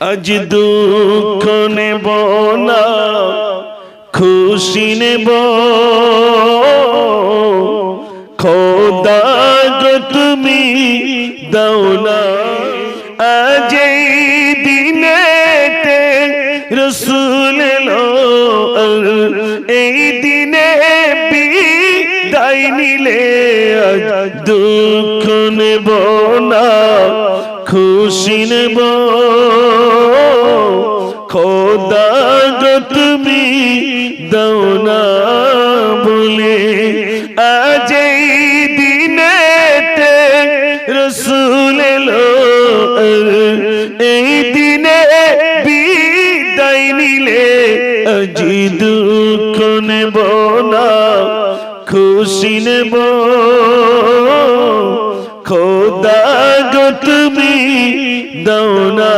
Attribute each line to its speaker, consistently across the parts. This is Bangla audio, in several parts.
Speaker 1: আজ দুঃখ নেব না, খুশি নেব। খোদা গো তুমি দাও না, আজ দিনেতে রসুল এই দিনে বিদায় নিলে আজ দুঃখ নেব না, খুশি নেব। খোদা তুমি দাও না বলে। আজ দিনেতে রসুল আর এই দিনে বিদায় নিলে আজি দুঃখ নেব না, খুশি নেব। খোদা গো তুমি দাও না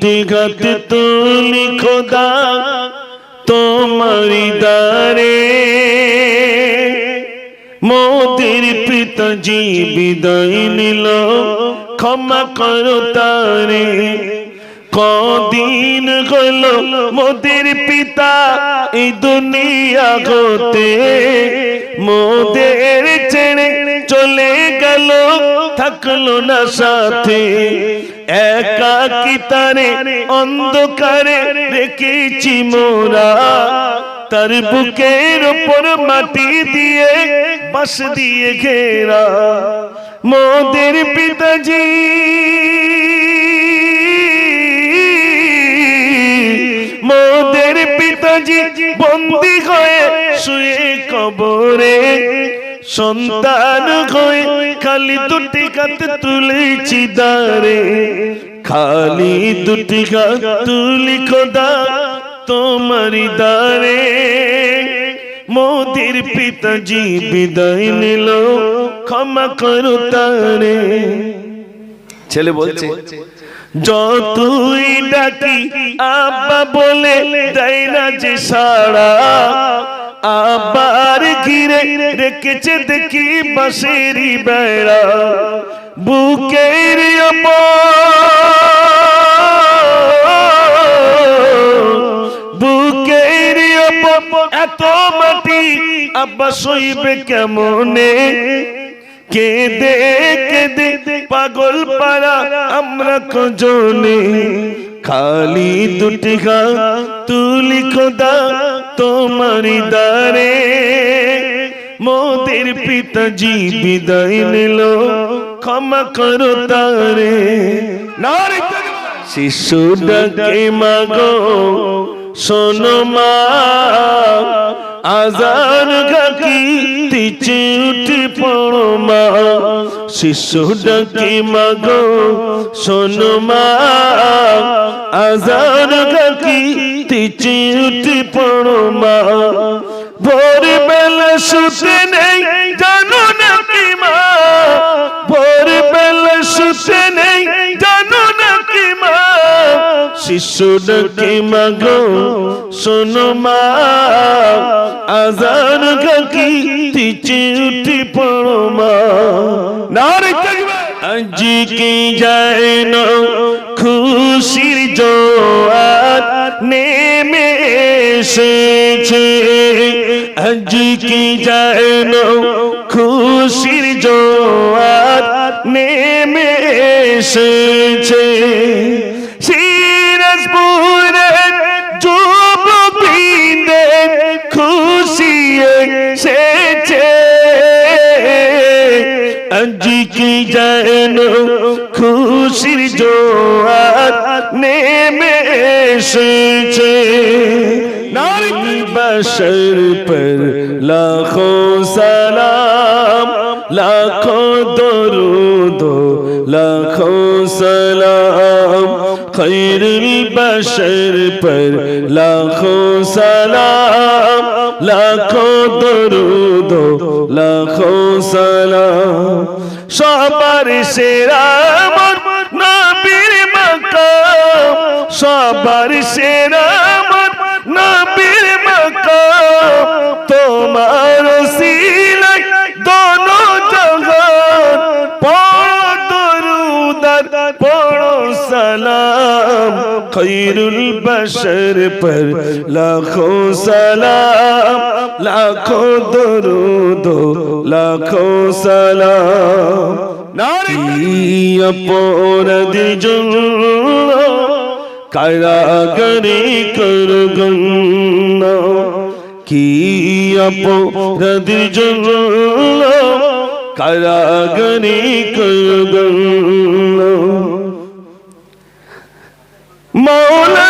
Speaker 1: দুটি গাত তুলি খোদা তোমারি দারে মোদের পিতাজি বিদায় নিল ক্ষমা করো তারে। কদিন হল মোদের পিতা এই দুনিয়া হতে মোদের ছেড়ে চলে গেল থাকল না সাথে, একা কি তারে অন্ধকারে রেখেছি মোরা? তার বুকের ওপর মাটি দিয়ে বাস দিয়ে ঘেরা। মোদের পিতাজি মোদের পিতাজি বন্দি হয়ে শুয়ে কবরে। সন্তান হয়ে খালি দুটি কাতে তুলেছি দারে খালি দুটি গাত তুলি তোমারি দারে মোদের পিতাজি বিদায় নিল, ক্ষমা করো তারে। ছেলে বলছে, যতই ডাকি আব্বা বলে দেয় না যে সাড়া আবার ঘিরে রেখেছে দেখি বাঁশেরি বেড়া। বুকের বুকের এত মাটি আব্বা সইবে কেমনে? কেঁদে কেঁদে পাগল পারা আমরা কজনে। খালি দুটি গা তুলি খোদা। তোমারি দারে মোদের পিতাজি বিদায় নিল, ক্ষমা করো তারে। শিশু ডাকে মাগো, শোনো মা, আজান গাকি, তিচে উঠে পড়ো মা। শিশু ডাকি মাগো, শোনো মা, আজান গাকি তিচে উঠে পড়ো মা। ভোর বেলা শুতে নেই, জানো না কি মা। ভোর বেলা শুতে নেই, জানো না কি মা। শিশু ডাকে মাগো শোনো মা। আজান গাকি তিচে উঠে পড়ো মা। নারে আজ কি যায় না, খুশির জোয়ার নেমে এসেছে। আজ কি যায় না খুশির জোয়ার নেমে এসেছে। সিরাজপুরের যুববৃন্দের খুশি এসেছে। আজ কি যেন খুশির জোয়ার এসেছে নারী বসর পর লাখো সালাম লাখো দরুদ লাখো সালাম خیر البشر پر لاکھوں سلام لاکھوں درود و لاکھوں سلام شہبر شیرہ সবার সেরা নবীর মাকাম। তোমার সিলাই দোনো জগৎ পদর তার বড় সালাম। খৈরুল বশর पर লাখো সালাম, লাখো দরুদ, লাখো সালাম। নারী অপরাধ জন্য কারাগারে করগন্ন কি অপরাধ জন্য কারাগারে করগন্ন দেলোয়ার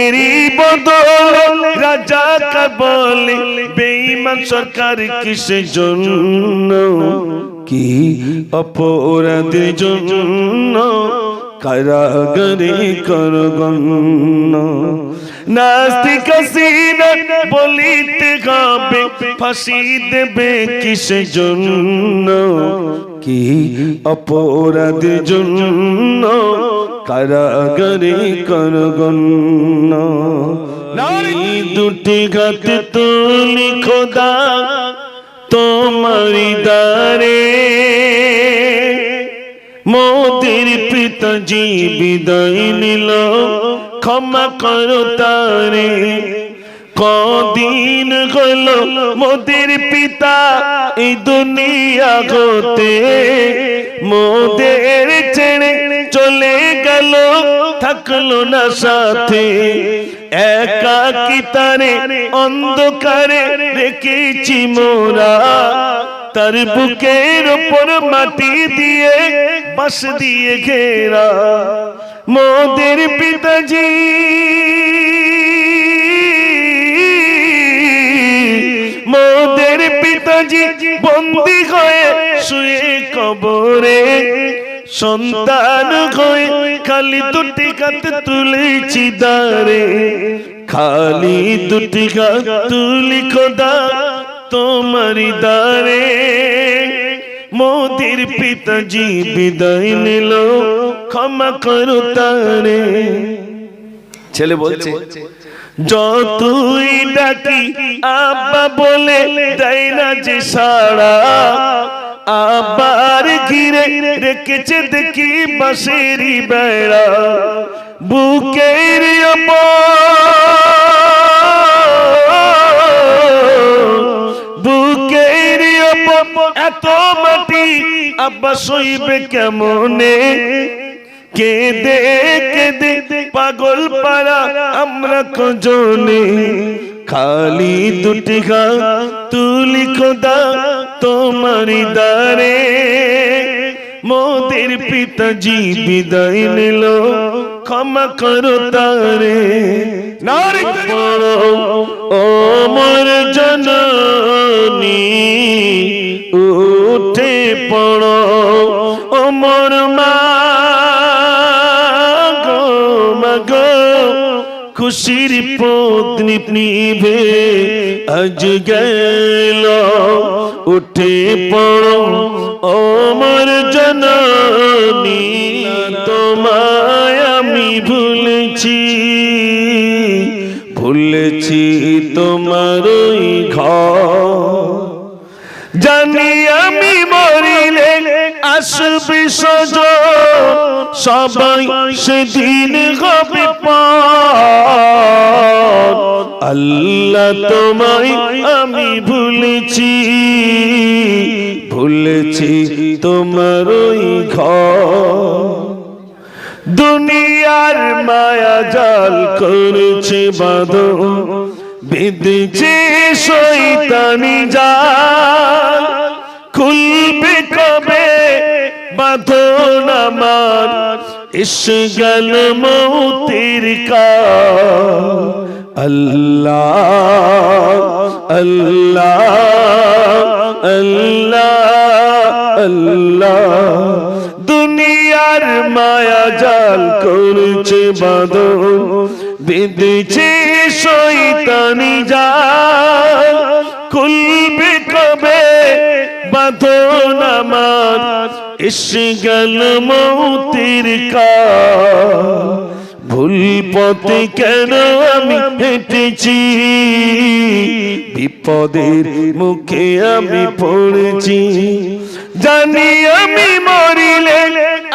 Speaker 1: এরই বদল রাজা বলে, বেঈমান সরকার কিসের জন্য? কি অপরাধের জন্য? কারাগারে করগন্ন নাস্তিক বলিতে হবে, ফাঁসি দেবে কিসের জন্য? কি অপরাধ জন্য? কারাগারে নারী! দুটি গাতে তুলি খোদা তোমারি দারে মোদের পিতাজি বিদায় নিল ক্ষমা করো তারে। কদিন হল মোদের পিতা এই দুনিয়া হতে মোদের ছেড়ে চলে গেল, থাকল না সাথে। একা কি তারে অন্ধকারে রেখেছি মোরা। তার বুকের উপর মাটি দিয়ে বাস দিয়ে ঘেরা। মোদের পিতাজি মোদের পিতাজি বন্দি হয়ে শুয়ে কবরে, সন্তান হয়ে খালি দুটি গাত তুলেছি দারে খালি দুটি গাত তুলি খোদা তোমারি দারে মোদির পিতাজি বিদায় নিল, ক্ষমা করো তারে। ছেলে বলছে যতই ডাকি, আব্বা বলে দেয় না যে সারা। আবার ঘিরে রেখেছে দেখি বাঁশেরি বেড়া। বুকের বুকের এত মাটি আব্বা সইবে কেমনে? কেদে কেদে পাগল পাড়া, আমরা কজনে। খালি দুটি গা, তুলি খোদা, তোমারি দারে মোদের পিতাজি বিদায় নিল, ক্ষমা করো তারে। নারী ও মোর জননী, উঠে পড়ো, ও মোর মা খুশির পত্নী নিভে আজ গেল। উঠে পড়ো আমার মোর জননী তোমায় আমি ভুলেছি। সবাই সেদিন হবে আল্লাহ তোমায় আমি ভুলেছি ভুলেছি তোমার ওই দুনিয়ার মায়া জাল করেছে বাঁধো বিদেছে শৈতানি জাল। খুলবে ইস গল মৌতির আল্লাহ মায়া জাল করছে বাদল বেঁধেছে শৈতানি জাল খুলবে কবে বাঁধন আমার এসে গেল মৌতির কা ভুল পথে কেন আমি হেঁটেছি? বিপদের মুখে আমি পড়েছি। জানি আমি মরিলে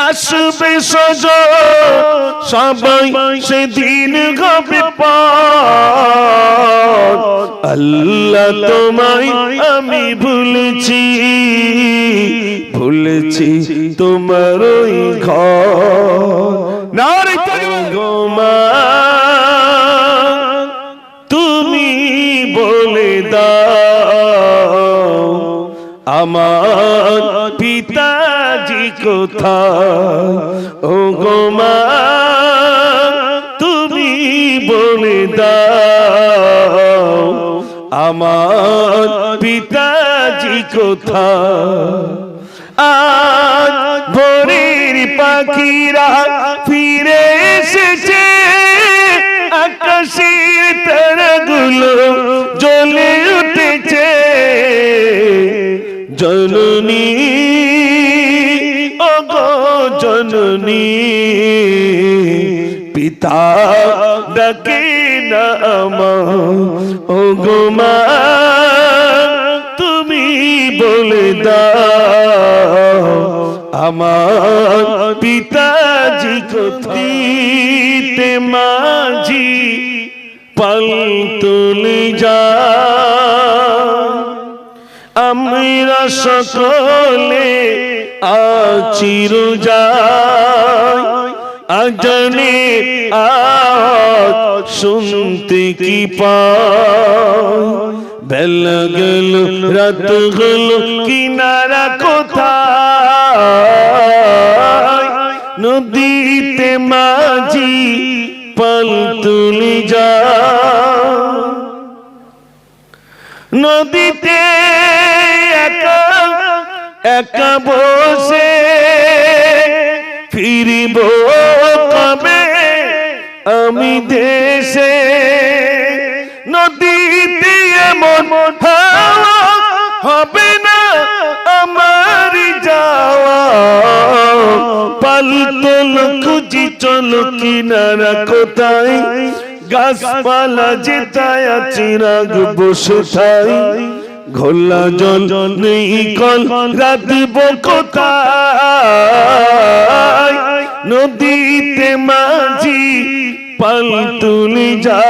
Speaker 1: আসবে সজ, সবাই সেদিন হবে আল্লাহ তোমায় আমি ভুলছি, ভুলেছি তোমার ওই ঘর। গোমা তুমি বলে দাও, আমার পিতাজি কোথায়? ও গোমা তুমি বলে দাও, আমার পিতাজি কোথায়? আজ ভোরের পাখিরা ফিরে এসেছে, আকাশের তারাগুলো জননী পিতা ডাকে না ও গো মা, তুমি বলে দাও, আমার পিতাজি কোথিতে মাঝি পাল তুলে যা। আমরা সকলে আচির যায়। আজনে আজ কি পায় বেলা গেল, রাত গেল, কিনারা কোথায়? নদীতে মাঝি পাল একা বসে ফিরিব কবে? আমি দেশে নদীতে এমন হবে না আমার যাওয়া। পালতল খুঁজি চলো কিনারা কোথায়? গাছপালা যেতায় চিরাগ বসে থাই ঘোলা জল নেই কল রাতব কোথায়? নদীতে মাঝি পাল তুলি যা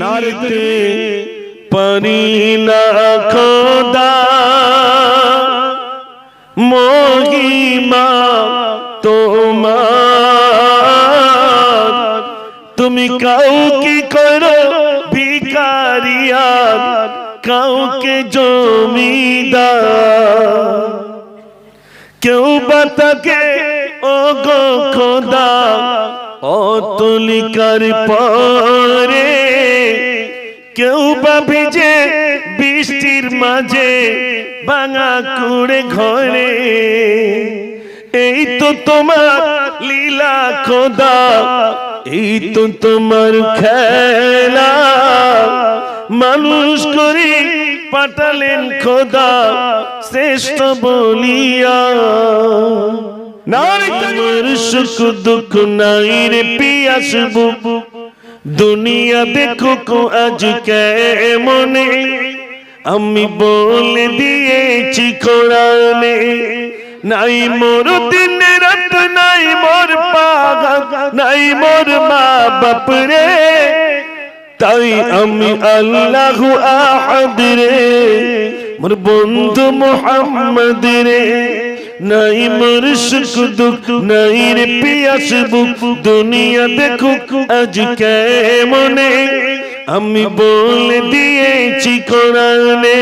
Speaker 1: নারতে পারি না খোদা। মহিমা তোমার। তুমি কাউকে জমিদার। কেউ বা তাকে ও গো খোদা, অতলিকার পরে। কেউ বা ভিজে বৃষ্টির মাঝে ভাঙা কুড়ে ঘরে। এই তো তোমার লীলা খোদা, এই তো তোমার খেলা। মানুষ করি পাঠালেন খোদা শ্রেষ্ঠ বলিয়া। তোমার সুখ দুঃখ নাই রে পিয়াস বুবু দুনিয়া দেখো কো আজ কেমনে। আমি বলে দিয়েছি কোরআনে নাই মোর দিন রাত নাই মোর পাগা নাই মোর মা বাপ রে। তাই আমি আল্লাহ আহাদ রে মোর বন্ধু মোহাম্মদ রে। নাই মোর সুখ দুঃখ নাই রে পিয়াস বুক দুনিয়া দেখো আজ কেমনে। আমি বলে দিয়েছি কোরআনে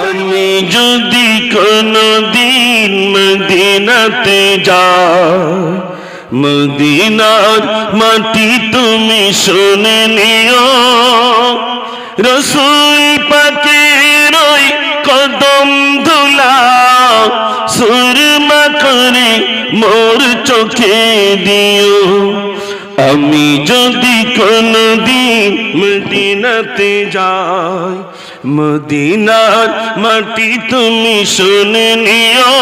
Speaker 1: আমি যদি কোনো দিন মদিনাতে যাই মদিনার মাটি তুমি শুনে নিও। রসুল পাকের ওই কদম ধুলা, সুরমা করে মোর চোখে দিও। আমি যদি কোনদিন মদিনাতে যাই মদিনার মাটি তুমি শুনে নিও।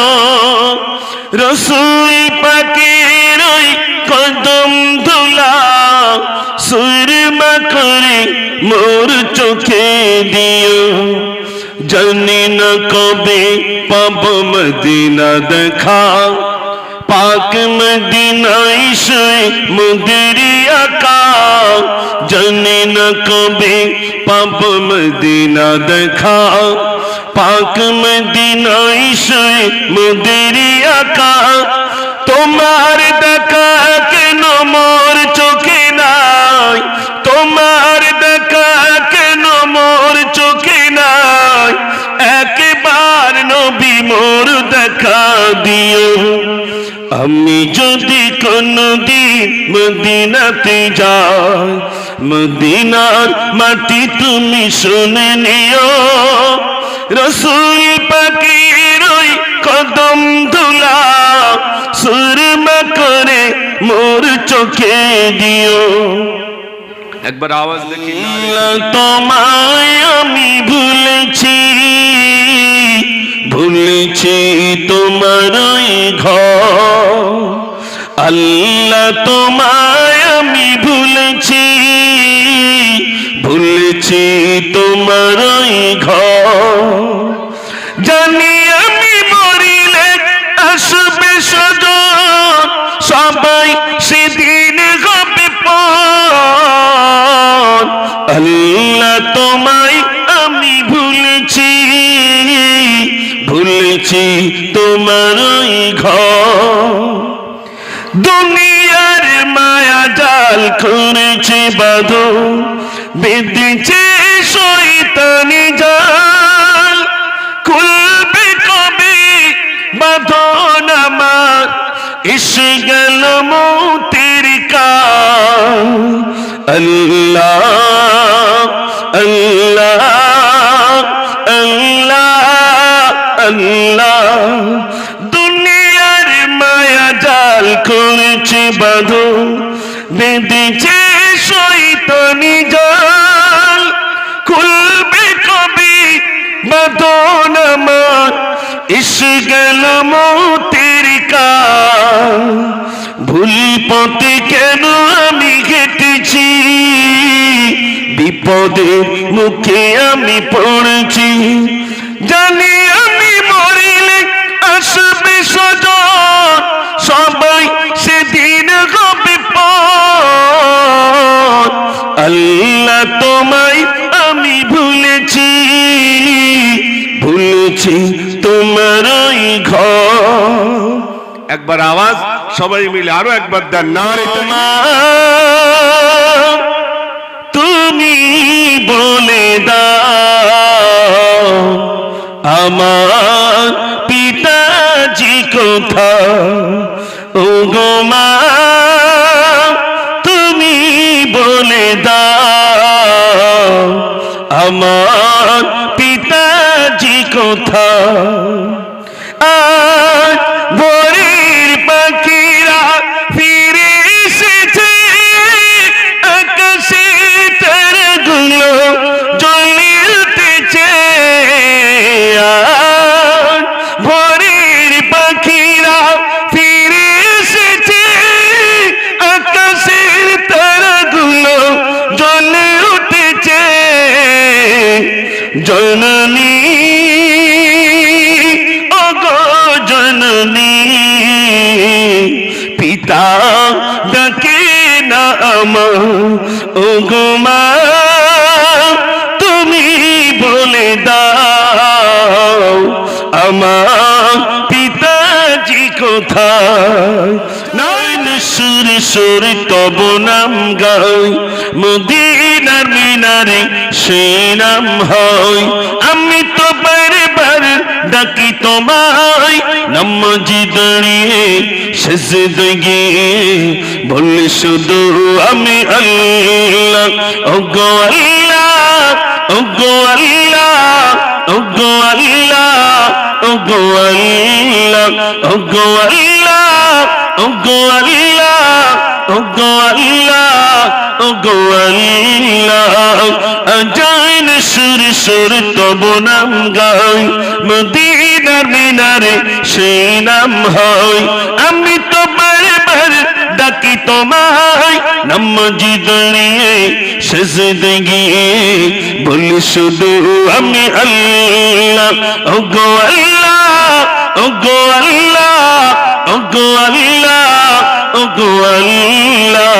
Speaker 1: রসুই পাখির কদম ধুলা সুরমা করে মোর চোখে দিও। জানি না কবে পাব মদিনা দেখা। পাক মদিনাই শুয়ে মুদরি আকা জানি না কবে পাপ মদিনা দেখা। পাক মদিনাই শুয়ে মুদরি আকা তোমার দেখা আমি যদি কোনদিন মদিনাতে যাই মদিনার মাটি তুমি শুনে নিও। রসুল পাখির ওই কদম ধুলা সুরমা করে মোর চোখে দিও।
Speaker 2: একবার আওয়াজ দেখি
Speaker 1: তোমায় আমি ভুলেছি। ভুলেছি তোমার ঘ আল্লাহ তোমায় আমি ভুলেছি ভুলেছি তোমার ঘর। ভুলেছি তোমার ওই ঘর। দুনিয়ার মায়া জাল করেছে বাঁধো বেঁধেছে শৈতানি জাল। খুলবে কবে বাঁধন আমার? এসে গেল মৌতের কাল। আল্লাহ আল্লাহ। আল্লাহ, দুনিয়ার মায়া জাল করেছে বাঁধো, বেঁধেছে শৈতানি জাল। খুলবে কবি বাঁধন আমার এসে গেল মৌতের কাল। ভুল পথে কেন আমি হেঁটেছি? বিপদের মুখে আমি পড়েছি। জানি সবাই সেদিন হবে আল্লাহ তোমায় আমি ভুলেছি ভুলেছি তোমার ওই ঘর।
Speaker 2: একবার আওয়াজ সবাই মিলে আরও একবার দেন না রে
Speaker 1: তোমার তুমি বলে দাও আমার পিতাজি কোথা ও মা তুমি বলে দাও আমার পিতাজি কোথা আমার পিতাজি কোথায়? নয়ন সুর সুর, তব নাম গাই। মদিনার মিনারে সে নাম হয়। আমি তো বারে বারে ডাকি তোমায়, নামাজি দাঁড়িয়ে শেষ গিয়ে বললে শুধু আমি আল্লাহ। ওগো আল্লাহ ওগো আল্লাহ ওগো আল্লাহ। ওগো আল্লাহ ওগো আল্লাহ ওগো আল্লাহ ওগো আল্লাহ ওগো আল্লাহ আজান সুর সুর তব নাম গাই মদিনার মিনারে সেই নাম হয় আমি তোমায় নামাজি দাঁড়িয়ে শেষ গিয়ে বলি শুধু আমি আল্লাহ, ওগো আল্লাহ ওগো আল্লাহ ওগো আল্লাহ ওগো আল্লাহ।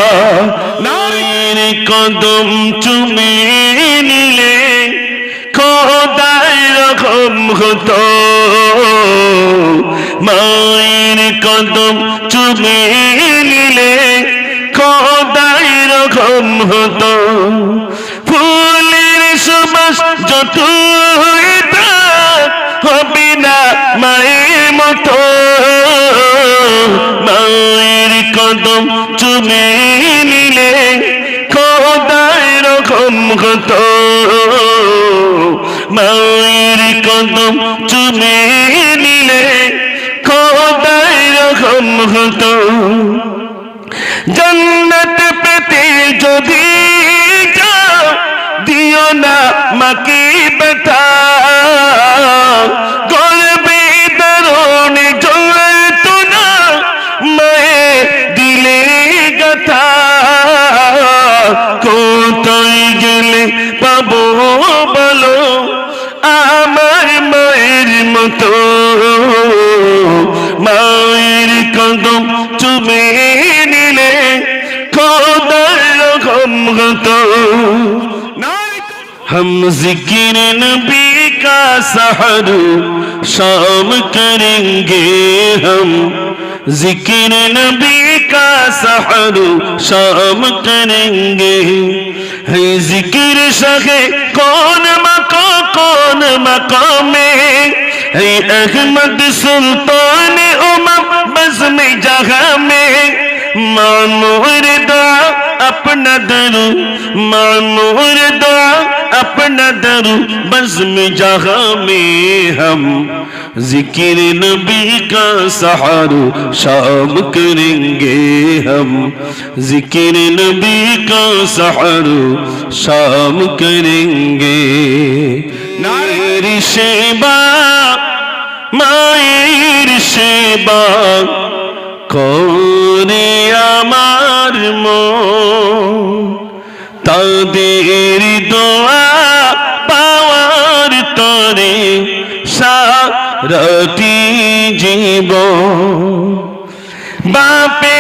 Speaker 1: নারীর কদম চুমে নিলে খোদায় রকম হতো। মায়ের কদম চুমে নিলে খোদায় রকম হতো। ফুলের সুবাস যত হবে না মায়ের মতো। মায়ের কদম চুমে নিলে খোদায় রকম হতো। মায়ের কদম চুমে নিলে খোদায় রকম হতো। জন্নত পেতে যদি দিও না মাকে ব্যথা ہم ذکر نبی کا سحر شام کریں گے ہم ذکر نبی کا سحر شام کریں گے ہے ذکر شہ کون مکا کون مقام میں ہے احمد سلطان امم بزم جگہ میں مانور دا আপনাদের মামুর দোয়া আপনাদের বজম জহা মে হম জিকির নবী কা সহারু শাম করেঙ্গে হম জিকির নবী কা সহারু শাম করেঙ্গে নারী সেবা মায়ের সেবা করে আমার তাদের দোয়া পাওয়ার তরে সারতি জীব বাপের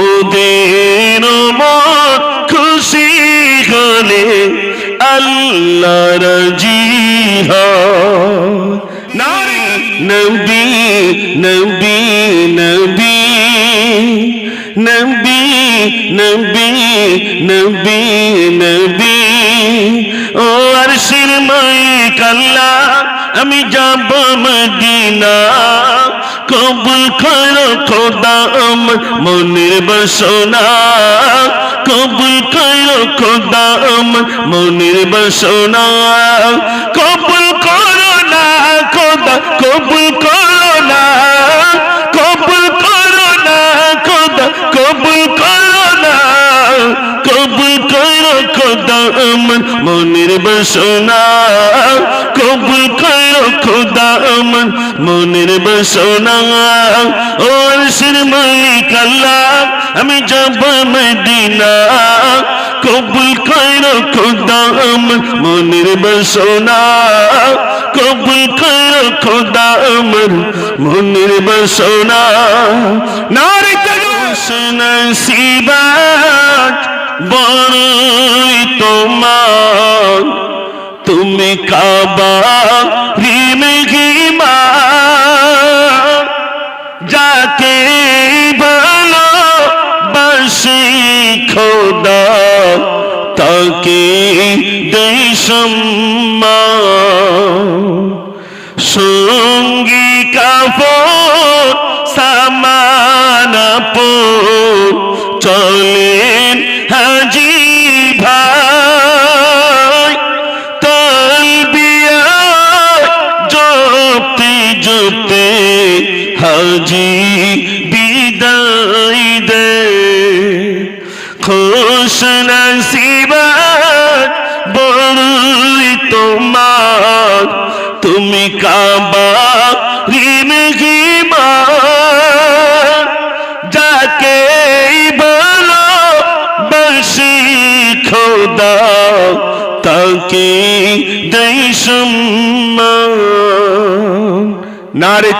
Speaker 1: ওদের মত খুশি হলে আল্লাহ রাজি হয়। নবী নবী নবী নবী নবী নবী ও আরশির মালিক আল্লাহ, আমি যাব মদিনা কবুল করো খোদা আমার মনের বাসনা। কবুল করো খোদা আমার মনের বাসনা। কবুল করো না খোদা, কবুল করো আমার মনের বাসনা। কবুল করো খোদা আমার মনের বাসনা। ও আরশের মালিক আল্লাহ, আমি যাব মদিনা। কবুল করো খোদা আমার মনের বাসনা। কবুল করো খোদা আমার মনের বাসনা। নারী নসিবাত বড়ই তোমার। তুমি কাবা রিমা যাকে ভালো বাসি খোদা তাকে দেশম্মা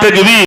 Speaker 1: দেই সম্মান নারে তকবীর